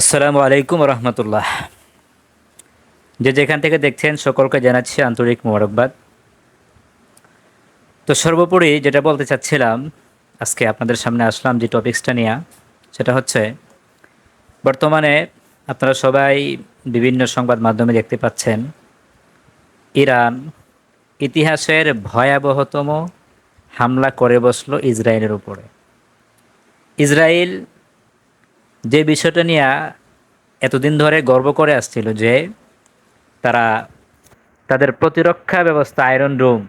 আসসালামু আলাইকুম রহমতুল্লাহ। যে যেখান থেকে দেখছেন, সকলকে জানাচ্ছি আন্তরিক মোবারকবাদ। তো সর্বোপরি যেটা বলতে চাচ্ছিলাম, আজকে আপনাদের সামনে আসলাম যে টপিক্সটা নিয়ে, সেটা হচ্ছে, বর্তমানে আপনারা সবাই বিভিন্ন সংবাদ মাধ্যমে দেখতে পাচ্ছেন, ইরান ইতিহাসের ভয়াবহতম হামলা করে বসল ইসরায়েলের উপরে। ইসরায়েল যে বিষয়টা নিয়ে এতদিন ধরে গর্ব করে আসছিল যে তারা তাদের প্রতিরক্ষা ব্যবস্থা আয়রন রুম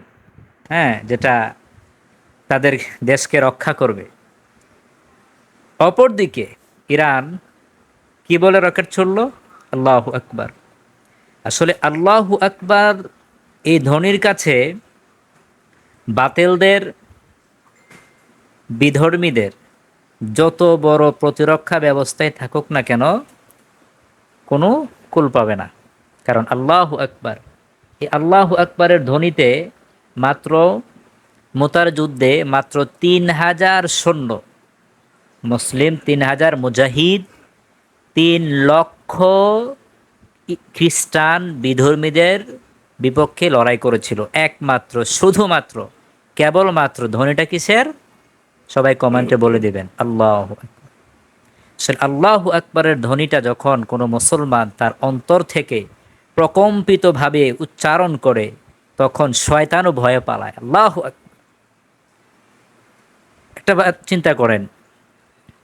হ্যাঁ যেটা তাদের দেশকে রক্ষা করবে। অপরদিকে ইরান কি বলে রকেট ছুড়ল? আল্লাহ আকবার। আসলে আল্লাহ আকবার এই ধ্বনির কাছে বাতেলদের, বিধর্মীদের যত বড় প্রতিরক্ষা ব্যবস্থায় থাকুক না কেন, কোনো কুল পাবে না। কারণ আল্লাহ আকবার, এই আল্লাহ আকবরের ধ্বনিতে মাত্র মোতার যুদ্ধে মাত্র তিন হাজার সৈন্য, মুসলিম তিন হাজার মুজাহিদ, তিন লক্ষ খ্রিস্টান বিধর্মীদের বিপক্ষে লড়াই করেছিল। একমাত্র, শুধুমাত্র, কেবলমাত্র ধ্বনিটা কিসের? সবাই কমেন্টে বলে দিবেন, আল্লাহ আল্লাহ আকবরের ধ্বনিটা যখন কোনো মুসলমান তার অন্তর থেকে প্রকম্পিতভাবে উচ্চারণ করে, তখন শয়তানও ভয়ে পালায়, আল্লাহ একটা চিন্তা করেন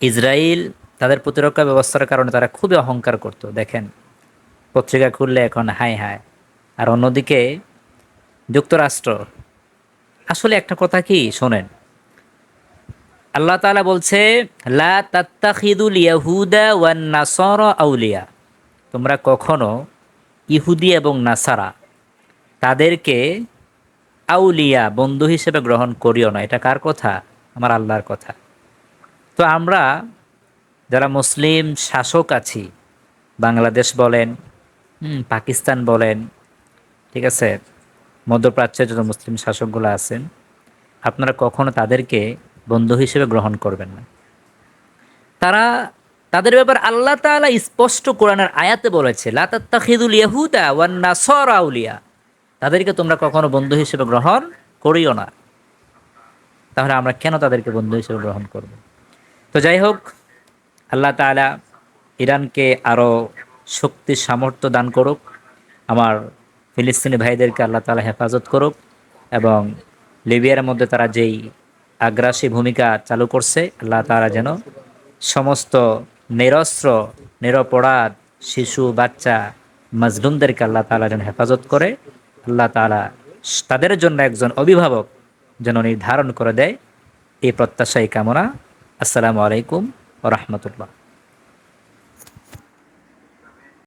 ইসরায়েল তাদের প্রতিরক্ষা ব্যবস্থার কারণে তারা খুবই অহংকার করত। দেখেন, পত্রিকা খুললে এখন হাই হাই, আর অন্যদিকে যুক্তরাষ্ট্র। আসলে একটা কথা কি, শোনেন আল্লাহ তালা বলছে, লা ইয়াহুদা ওয়ান নাসর আউলিয়া। তোমরা কখনো ইহুদি এবং নাসারা, তাদেরকে আউলিয়া, বন্ধু হিসেবে গ্রহণ করিও না। এটা কার কথা? আমার আল্লাহর কথা। তো আমরা যারা মুসলিম শাসক আছি, বাংলাদেশ বলেন পাকিস্তান বলেন, ঠিক আছে, মধ্যপ্রাচ্যের যত মুসলিম শাসকগুলো আছেন, আপনারা কখনো তাদেরকে বন্ধু হিসেবে গ্রহণ করবেন না। তারা, তাদের ব্যাপার আল্লাহ তালা স্পষ্ট কোরআনের আয়াতে বলেছে লাতাত্তাখিদুল ইয়াহুদা ওয়ান নাসর আউলিয়া। তাদেরকে তোমরা কখনো বন্ধু হিসেবে গ্রহণ করিও না। তাহলে আমরা কেন তাদেরকে বন্ধু হিসেবে গ্রহণ করব? তো যাই হোক, আল্লাহ তালা ইরানকে আরও শক্তি, সামর্থ্য দান করুক, আমার ফিলিস্তিনি ভাইদেরকে আল্লাহ তালা হেফাজত করুক এবং লিবিয়ার মধ্যে তারা যেই আগ্রাসী ভূমিকা চালু করছে। আল্লাহ তারা যেন সমস্ত নিরস্ত্র, নিরপরাধ শিশু, বাচ্চা, মজলুমদেরকে আল্লাহ তালা যেন হেফাজত করে। আল্লাহ তালা তাদের জন্য একজন অভিভাবক যেন নির্ধারণ করে দেয়। এই প্রত্যাশায় কামনা। আসসালামু আলাইকুম রহমতুল্লাহ।